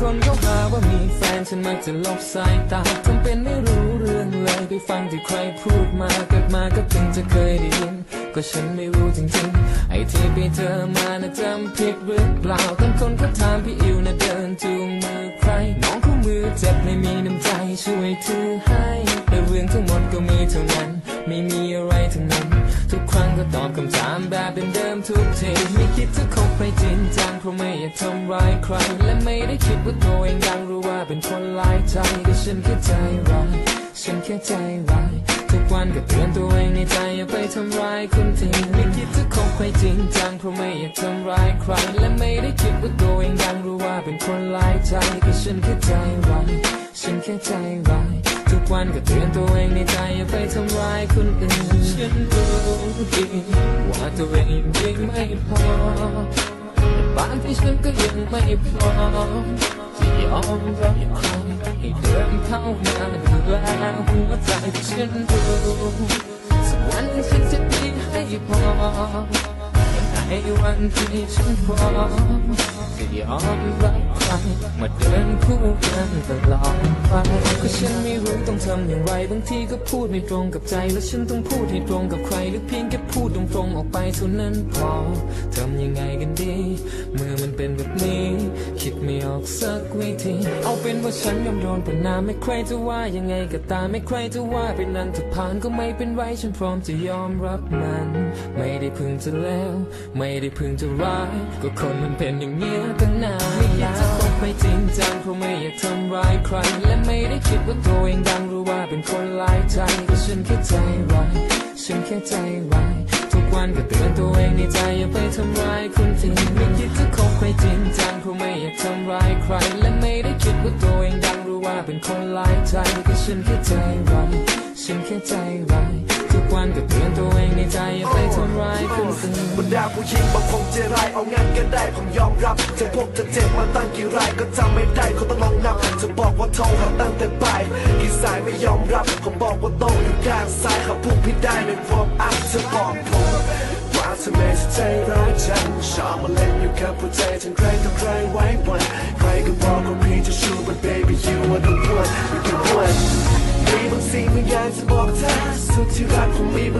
คนเขาหาว่ามีแฟนฉันมักจะลบสายตาทำเป็นไม่รู้เรื่องเลยไปฟังที่ใครพูดมาเกิดมาก็เพิ่งจะเคยได้ยิน ก็ฉันไม่รู้จริงๆ ไอ้ที่ไปเจอมานะจำผิดหรือเปล่าบางคนก็ถามพี่อิวนะเดินจูงมือใคร น้องคู่มือเจ็บไม่มีน้ำใจช่วยถือให้แต่เรื่องทั้งหมดก็มีเท่านั้น ไม่มีอะไรทั้งนั้น ทุกครั้งก็ตอบคำถามแบบเดิมๆทุกทีไม่คิดจะ เพราะไม่อยากทำร้ายใคร และไม่ได้คิดว่าตัวเองดังรู้ว่าเป็นคนหลายใจก็ฉันแค่ใจร้ายฉันแค่ใจร้ายทุกวันก็เตือนตัวเองในใจอย่าไปทำร้ายคนที่ไม่คิดจะคบใครจริงจังเพราะไม่อยากทำร้ายใคร และไม่ได้คิดว่าตัวเองดังรู้ว่าเป็นคนหลายใจก็ฉันแค่ใจร้ายฉันแค่ใจร้ายทุกวันก็เตือนตัวเองในใจอย่าไปทำร้ายคนอื่นฉันรู้ดีว่าตัวเองยังไม่พอ แต่บางที่ฉันก็ยังไม่พร้อมที่ยอมรับใครให้เดินเข้ามาแล้วหัวใจฉันรู้สักวันฉันจะดีให้พอในวันที่ฉันพร้อมจะยอมรับใครมาเดินคู่กันตลอดไปก็ฉันไม่รู้ต้องทำอย่างไรบางทีก็พูดไม่ตรงกับใจ แล้วฉันต้องพูดให้ตรงกับใครหรือเพียง ออกไปเท่านั้นพอทำยังไงกันดี เมื่อมันเป็นแบบนี้ คิดไม่ออกสักวิธี เอาเป็นว่าฉันยอมโดนประนามไม่ใครจะว่ายังไงก็ตามไม่ใครจะว่าไปนั้นถ้าผ่านก็ไม่เป็นไรฉันพร้อมจะยอมรับมัน ไม่ได้พึงจะแล้ว ไม่ได้พึงจะร้ายก็คนมันเป็นอย่างเงี้ยตั้งนานไม่อยากจะคบไปจริงจังเพราะไม่อยากทำร้ายใคร และไม่ได้คิดว่าตัวเองดังหรู้ว่าเป็นคนหลายใจก็ฉันแค่ใจร้ายฉันแค่ใจร้าย วันก็เตือนตัวเองในใจอย่าไปทำร้ายคนที่ไม่คิดจะคบไปจริงจังเพราะไม่อยากทำร้ายใคร และไม่ได้คิดว่าตัวเองดังหรู้ว่าเป็นคนหลายใจก็ฉันแค่ใจร้ายฉันแค่ใจร้ายทุกวันก็เตือนตัวเองในใจอย่าไปทำร้ายคนอื่นบรรดาผู้หญิงบางคงจร้ายเอางั้นก็ได้ผมยอมรับเธอพบเธอเจ็บมาตั้งกี่รายก็จำไม่ได้เขาต้องลองนับเธอบอกว่าโทรหาตั้งแต่บ่ายกี่สายไม่ยอมรับผมบอกว่าโต้อยู่ข้างซ้าย เขาพูดพี่ได้ไม่พร้อมอัพเธอบอกผมว่าเธอไม่ใช่ใจร้ายฉันชอบมาเล่นอยู่กับหัวใจทั้งใครต่อใครไว้วันใครก็บอกว่าพี่จะชู but baby you are the one you the one มีบางสิ่งบางอย่างจะบอกเธอสุดที่รักคงมีบาง